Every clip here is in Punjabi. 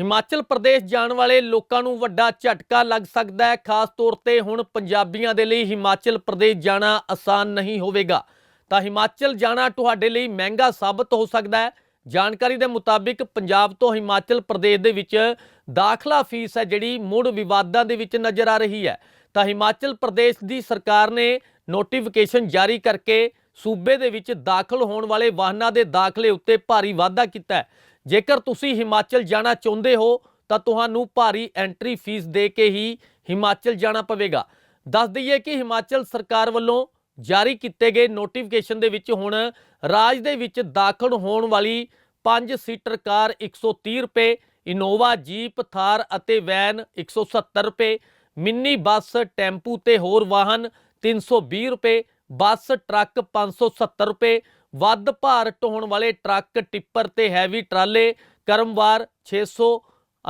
ਹਿਮਾਚਲ ਪ੍ਰਦੇਸ਼ ਜਾਣ ਵਾਲੇ ਲੋਕਾਂ ਨੂੰ ਵੱਡਾ ਝਟਕਾ ਲੱਗ ਸਕਦਾ ਹੈ। ਖਾਸ ਤੌਰ ਤੇ ਹੁਣ ਪੰਜਾਬੀਆਂ ਦੇ ਲਈ ਹਿਮਾਚਲ ਪ੍ਰਦੇਸ਼ ਜਾਣਾ ਆਸਾਨ ਨਹੀਂ ਹੋਵੇਗਾ। ਤਾਂ ਹਿਮਾਚਲ ਜਾਣਾ ਤੁਹਾਡੇ ਲਈ ਮਹਿੰਗਾ ਸਾਬਤ ਹੋ ਸਕਦਾ ਹੈ। ਜਾਣਕਾਰੀ ਦੇ ਮੁਤਾਬਿਕ ਪੰਜਾਬ ਤੋਂ ਹਿਮਾਚਲ ਪ੍ਰਦੇਸ਼ ਦੇ ਵਿੱਚ ਦਾਖਲਾ ਫੀਸ ਹੈ ਜਿਹੜੀ ਮੁੜ ਵਿਵਾਦਾਂ ਦੇ ਵਿੱਚ ਨਜ਼ਰ ਆ ਰਹੀ ਹੈ। ਤਾਂ ਹਿਮਾਚਲ ਪ੍ਰਦੇਸ਼ ਦੀ ਸਰਕਾਰ ਨੇ ਨੋਟੀਫਿਕੇਸ਼ਨ ਜਾਰੀ ਕਰਕੇ ਸੂਬੇ ਦੇ ਵਿੱਚ ਦਾਖਲ ਹੋਣ ਵਾਲੇ ਵਾਹਨਾਂ ਦੇ ਦਾਖਲੇ ਉੱਤੇ ਭਾਰੀ ਵਾਧਾ ਕੀਤਾ ਜੇਕਰ ਤੁਸੀਂ ਹਿਮਾਚਲ ਜਾਣਾ ਚਾਹੁੰਦੇ ਹੋ, ਤਾਂ ਤੁਹਾਨੂੰ ਭਾਰੀ ਐਂਟਰੀ ਫੀਸ ਦੇ ਕੇ ਹੀ ਹਿਮਾਚਲ ਜਾਣਾ ਪਵੇਗਾ। ਦੱਸ ਦਈਏ ਕਿ ਹਿਮਾਚਲ ਸਰਕਾਰ ਵੱਲੋਂ ਜਾਰੀ ਕੀਤੇ ਗਏ ਨੋਟੀਫਿਕੇਸ਼ਨ ਦੇ ਵਿੱਚ ਹੁਣ ਰਾਜ ਦੇ ਵਿੱਚ ਦਾਖਲ ਹੋਣ ਵਾਲੀ 5 ਸੀਟਰ ਕਾਰ 130 ਰੁਪਏ, ਇਨੋਵਾ ਜੀਪ, ਥਾਰ ਅਤੇ ਵੈਨ 170 ਰੁਪਏ, ਮਿੰਨੀ ਬੱਸ, ਟੈਂਪੂ ਤੇ ਹੋਰ ਵਾਹਨ 320 ਰੁਪਏ ਬੱਸ, ਟਰੱਕ 570 ਰੁਪਏ, ਵੱਧ ਭਾਰ ਢੋਣ ਵਾਲੇ ਟਰੱਕ, ਟਿੱਪਰ ਤੇ ਹੈਵੀ ਟਰਾਲੇ, ਕਰਮਵਾਰ 600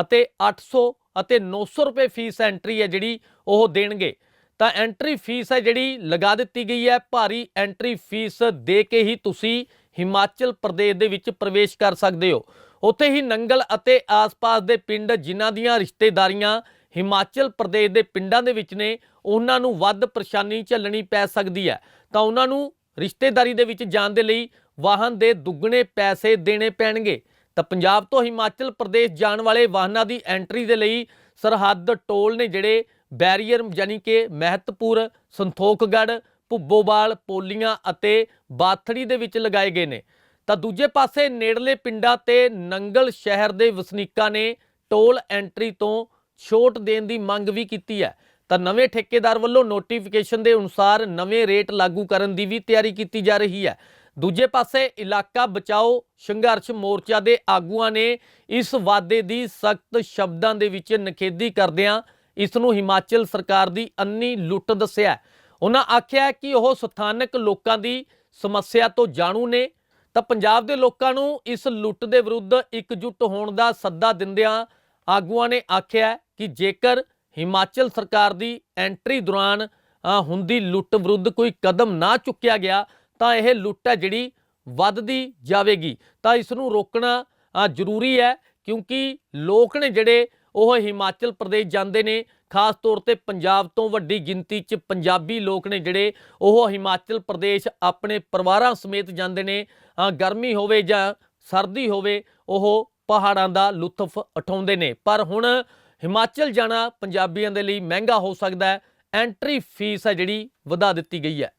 ਅਤੇ 800 ਅਤੇ 900 ਰੁਪਏ ਫੀਸ ਐਂਟਰੀ ਹੈ ਜਿਹੜੀ ਉਹ ਦੇਣਗੇ। ਤਾਂ ਐਂਟਰੀ ਫੀਸ ਹੈ ਜਿਹੜੀ ਲਗਾ ਦਿੱਤੀ ਗਈ ਹੈ, ਭਾਰੀ ਐਂਟਰੀ ਫੀਸ ਦੇ ਕੇ ਹੀ ਤੁਸੀਂ ਹਿਮਾਚਲ ਪ੍ਰਦੇਸ਼ ਦੇ ਵਿੱਚ ਪ੍ਰਵੇਸ਼ ਕਰ ਸਕਦੇ ਹੋ। ਉੱਥੇ ਹੀ ਨੰਗਲ ਅਤੇ ਆਸ-ਪਾਸ ਦੇ ਪਿੰਡ ਜਿਨ੍ਹਾਂ ਦੀਆਂ ਰਿਸ਼ਤੇਦਾਰੀਆਂ ਹਿਮਾਚਲ ਪ੍ਰਦੇਸ਼ ਦੇ ਪਿੰਡਾਂ ਦੇ ਵਿੱਚ ਨੇ, ਉਹਨਾਂ ਨੂੰ ਵੱਧ ਪਰੇਸ਼ਾਨੀ ਝੱਲਣੀ ਪੈ ਸਕਦੀ ਹੈ। ਤਾਂ ਉਹਨਾਂ ਨੂੰ ਰਿਸ਼ਤੇਦਾਰੀ ਦੇ ਵਿੱਚ ਜਾਣ ਦੇ ਲਈ ਵਾਹਨ ਦੇ ਦੁੱਗਣੇ ਪੈਸੇ ਦੇਣੇ ਪੈਣਗੇ। ਤਾਂ ਪੰਜਾਬ ਤੋਂ ਹਿਮਾਚਲ ਪ੍ਰਦੇਸ਼ ਜਾਣ ਵਾਲੇ ਵਾਹਨਾਂ ਦੀ ਐਂਟਰੀ ਦੇ ਲਈ ਸਰਹੱਦ ਟੋਲ ਨੇ ਜਿਹੜੇ ਬੈਰੀਅਰ ਯਾਨੀ ਕਿ ਮਹਿਤਪੁਰ ਸੰਥੋਖਗੜ੍ਹ ਭੁੱਬੋਵਾਲ, ਪੋਲੀਆਂ ਅਤੇ ਬਾਥੜੀ ਦੇ ਵਿੱਚ ਲਗਾਏ ਗਏ ਨੇ। ਤਾਂ ਦੂਜੇ ਪਾਸੇ ਨੇੜਲੇ ਪਿੰਡਾਂ ਤੇ ਨੰਗਲ ਸ਼ਹਿਰ ਦੇ ਵਸਨੀਕਾਂ ਨੇ ਟੋਲ ਐਂਟਰੀ ਤੋਂ ਛੋਟ ਦੇਣ ਦੀ ਮੰਗ ਵੀ ਕੀਤੀ ਹੈ। ਤਾਂ ਨਵੇਂ ਠੇਕੇਦਾਰ ਵੱਲੋਂ ਨੋਟੀਫਿਕੇਸ਼ਨ ਦੇ ਅਨੁਸਾਰ ਨਵੇਂ ਰੇਟ ਲਾਗੂ ਕਰਨ ਦੀ ਵੀ ਤਿਆਰੀ ਕੀਤੀ ਜਾ ਰਹੀ ਹੈ। ਦੂਜੇ ਪਾਸੇ ਇਲਾਕਾ ਬਚਾਓ ਸੰਘਰਸ਼ ਮੋਰਚਾ ਦੇ ਆਗੂਆਂ ਨੇ ਇਸ ਵਾਅਦੇ ਦੀ ਸਖਤ ਸ਼ਬਦਾਂ ਦੇ ਵਿੱਚ ਨਖੇਦੀ ਕਰਦਿਆਂ ਇਸ ਨੂੰ ਹਿਮਾਚਲ ਸਰਕਾਰ ਦੀ ਅੰਨੀ ਲੁੱਟ ਦੱਸਿਆ ਉਹਨਾਂ ਆਖਿਆ ਕਿ ਉਹ ਸਥਾਨਕ ਲੋਕਾਂ ਦੀ ਸਮੱਸਿਆ ਤੋਂ ਜਾਣੂ ਨੇ। ਤਾਂ ਪੰਜਾਬ ਦੇ ਲੋਕਾਂ ਨੂੰ ਇਸ ਲੁੱਟ ਦੇ ਵਿਰੁੱਧ ਇਕਜੁੱਟ ਹੋਣ ਦਾ ਸੱਦਾ ਦਿੰਦਿਆਂ ਆਗੂਆਂ ਨੇ ਆਖਿਆ ਕਿ ਜੇਕਰ ਹਿਮਾਚਲ ਸਰਕਾਰ ਦੀ ਐਂਟਰੀ ਦੌਰਾਨ ਹੁੰਦੀ ਲੁੱਟ ਵਿਰੁੱਧ ਕੋਈ ਕਦਮ ਨਾ ਚੁੱਕਿਆ ਗਿਆ, ਤਾਂ ਇਹ ਲੁੱਟ ਹੈ ਜਿਹੜੀ ਵੱਧਦੀ ਜਾਵੇਗੀ। ਤਾਂ ਇਸ ਨੂੰ ਰੋਕਣਾ ਜ਼ਰੂਰੀ ਹੈ ਕਿਉਂਕਿ ਲੋਕ ਨੇ ਜਿਹੜੇ ਉਹ ਹਿਮਾਚਲ ਪ੍ਰਦੇਸ਼ ਜਾਂਦੇ ਨੇ, ਖਾਸ ਤੌਰ ਤੇ ਪੰਜਾਬ ਤੋਂ ਵੱਡੀ ਗਿਣਤੀ 'ਚ ਪੰਜਾਬੀ ਲੋਕ ਨੇ ਜਿਹੜੇ ਉਹ ਹਿਮਾਚਲ ਪ੍ਰਦੇਸ਼ ਆਪਣੇ ਪਰਿਵਾਰਾਂ ਸਮੇਤ ਜਾਂਦੇ ਨੇ ਗਰਮੀ ਹੋਵੇ ਜਾਂ ਸਰਦੀ ਹੋਵੇ, ਉਹ ਪਹਾੜਾਂ ਦਾ ਲੁਤਫ ਉਠਾਉਂਦੇ ਨੇ। ਪਰ ਹੁਣ ਹਿਮਾਚਲ ਜਾਣਾ ਪੰਜਾਬੀਆਂ ਦੇ ਲਈ ਮਹਿੰਗਾ ਹੋ ਸਕਦਾ ਹੈ। ਐਂਟਰੀ ਫੀਸ ਹੈ ਜਿਹੜੀ ਵਧਾ ਦਿੱਤੀ ਗਈ ਹੈ।